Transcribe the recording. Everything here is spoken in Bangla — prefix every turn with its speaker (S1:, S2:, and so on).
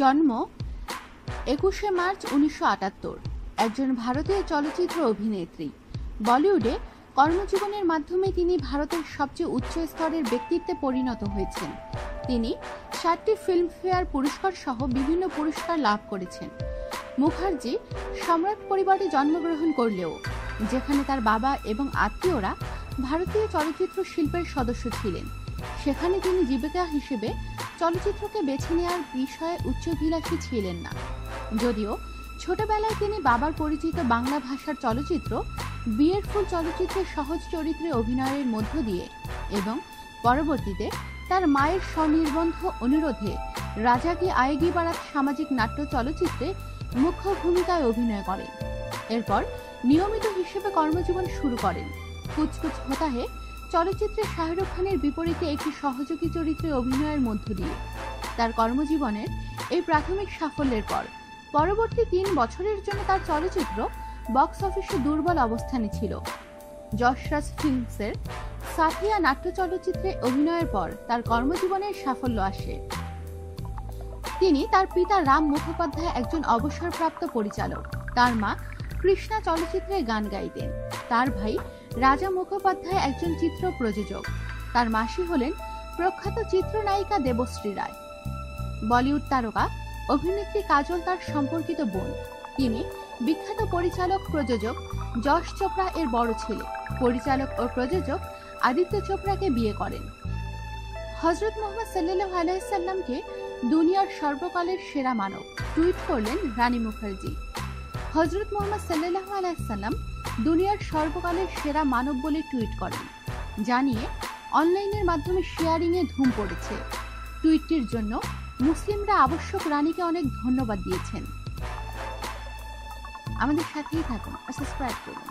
S1: জন্ম একুশে মার্চ উনিশশো আটাত্তর। একজন ভারতীয় চলচ্চিত্র অভিনেত্রী। বলিউডে কর্মজীবনের মাধ্যমে তিনি ভারতের সবচেয়ে উচ্চ স্তরের ব্যক্তিত্বে পরিণত হয়েছেন। তিনি সাতটি ফিল্মফেয়ার পুরস্কার সহ বিভিন্ন পুরস্কার লাভ করেছেন। মুখার্জি সম্রাট পরিবারে জন্মগ্রহণ করলেও, যেখানে তার বাবা এবং আত্মীয়রা ভারতীয় চলচ্চিত্র শিল্পের সদস্য ছিলেন, সেখানে তিনি জীবিকা হিসেবে চলচ্চিত্রকে বেছে নেওয়ার বিষয়ে উচ্চাভিলাষী ছিলেন না। যদিও ছোটবেলায় তিনি বাবার পরিচিত বাংলা ভাষার চলচ্চিত্র, বিয়ের ফুল চলচ্চিত্রের সহজ চরিত্রে অভিনয়ের মধ্য দিয়ে এবং পরবর্তীতে তার মায়ের স্বনির্বন্ধ অনুরোধে রাজা কি আয়েগি বারাত সামাজিক নাট্য চলচ্চিত্রে মুখ্য ভূমিকায় অভিনয় করেন। এরপর নিয়মিত হিসেবে কর্মজীবন শুরু করেন। কুচকুচ কুচ হোতা হে চলচ্চিত্রে শাহরুখ খানের বিপরীতে একটি সহযোগী চরিত্রে অভিনয়ের মধ্য দিয়ে। তার কর্মজীবনের এই প্রাথমিক সাফল্যের পর, পরবর্তী তিন বছরের জন্য তার চলচ্চিত্র বক্স অফিসে দুর্বল অবস্থানে ছিল। যশরাজ ফিল্মসের সাথিয়া নাট্য চলচ্চিত্রে অভিনয়ের পর তার কর্মজীবনের সাফল্য আসে। তিনি তার পিতা রাম মুখোপাধ্যায় একজন অবসরপ্রাপ্ত পরিচালক। তার মা কৃষ্ণা চলচ্চিত্রে গান গাইতেন। তার ভাই রাজা মুখোপাধ্যায় একজন চিত্র প্রযোজক। তার মাসি হলেন প্রখ্যাত চিত্রনায়িকা দেবশ্রী রায়। বলিউড তারকা, অভিনেত্রী কাজল তার সম্পর্কিত বোন। তিনি বিখ্যাত পরিচালক প্রযোজক যশ চোপড়া এর বড় ছেলে। পরিচালক ও প্রযোজক আদিত্য চোপড়াকে বিয়ে করেন। হজরত মোহাম্মদ সাল্লাহ আলাইসাল্লামকে দুনিয়ার সর্বকালের সেরা মানব। টুইট করলেন রানী মুখার্জি। হজরত মোহাম্মদ সাল্লাহ আলাইসাল্লাম দুনিয়ার সর্বকালের সেরা মানব বলে টুইট করেন জানিয়ে অনলাইনের মাধ্যমে শেয়ারিংয়ে ধুম পড়েছে। টুইটটির জন্য মুসলিমরা আবশ্যক রানীকে অনেক ধন্যবাদ দিয়েছেন। আমাদের সাথেই থাকুন সাবস্ক্রাইব করুন।